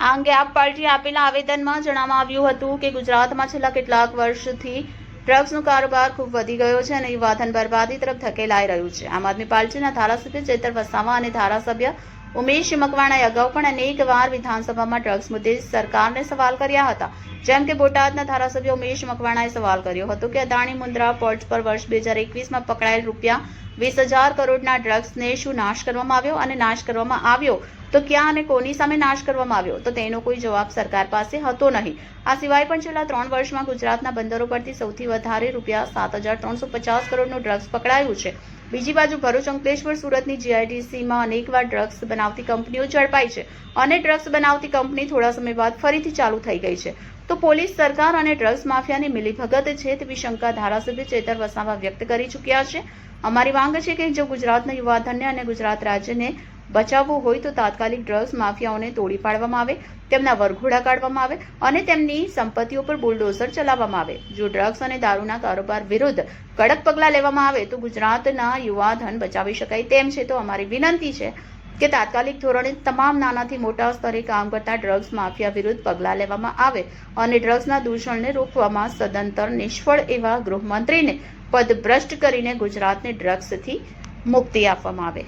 અંગે આપ પાર્ટીએ આપેલા આવેદનમાં જણાવવામાં આવ્યું હતું કે ગુજરાતમાં છેલ્લા કેટલાક વર્ષથી ડ્રગ્સનો કારોબાર ખૂબ વધી ગયો છે અને યુવાધન બરબાદી તરફ ધકેલાઈ રહ્યું છે. આમ આદમી પાર્ટીના ધારાસભ્ય ચેતર વસાવા અને ધારાસભ્ય ઉમેશ મકવાણાએ અગાઉ પણ અનેક વાર વિધાનસભામાં ડ્રગ્સ મુદ્દે સરકારને સવાલ કર્યા હતા. જેમ કે બોટાદના ધારાસભ્ય ઉમેશ મકવાણાએ સવાલ કર્યો હતો કે અદાણી મુન્દ્રા પોર્ટ પર વર્ષ બે હજાર એકવીસમાં પકડાયેલ રૂપિયા વીસ હજાર કરોડના ડ્રગ્સને શું નાશ કરવામાં આવ્યો અને નાશ કરવામાં આવ્યો? તો ક્યાં અને કોની સામે નાશ કરવામાં આવ્યો? તો તેનો કોઈ જવાબ સરકાર પાસે હતો નહીં. આ સિવાય પણ છેલ્લા ત્રણ વર્ષમાં ગુજરાતના બંદરો પરથી સૌથી વધારે રૂપિયા સાત હજાર ત્રણસો પચાસ કરોડનું ડ્રગ્સ પકડાયું છે. બીજી બાજુ ભરૂચ અંકલેશ્વર સુરતની જીઆઈડીસીમાં અનેકવાર ડ્રગ્સ બનાવતી કંપનીઓ ઝડપાઈ છે અને ડ્રગ્સ બનાવતી કંપની થોડા સમય બાદ ફરીથી ચાલુ થઈ ગઈ છે. તો પોલીસ, સરકાર અને ડ્રગ્સ માફિયાની મિલીભગત છે તેવી શંકા ધારાસભ્ય ચેતર વસાવા વ્યક્ત કરી ચૂક્યા છે. અમારી માંગ છે કે જો ગુજરાતના યુવાધનને અને ગુજરાત રાજ્યને બચાવવું હોય તો તાત્કાલિક ડ્રગ્સ માફિયાઓને તોડી પાડવામાં આવે, તેમના વરઘોડા કાઢવામાં આવે અને તેમની સંપત્તિઓ પર બુલડોઝર ચલાવવામાં આવે. જો ડ્રગ્સ અને દારૂના કારોબાર વિરુદ્ધ કડક પગલાં લેવામાં આવે તો ગુજરાતના યુવા ધન બચાવી શકાય તેમ છે. તો અમારી વિનંતી છે કે તાત્કાલિક ધોરણે તમામ નાનાથી મોટા સ્તરે કામ કરતા ડ્રગ્સ માફિયા વિરુદ્ધ પગલાં લેવામાં આવે અને ડ્રગ્સના દૂષણને રોકવામાં સદંતર નિષ્ફળ એવા ગૃહમંત્રીને પદભ્રષ્ટ કરીને ગુજરાતને ડ્રગ્સથી મુક્તિ આપવામાં આવે.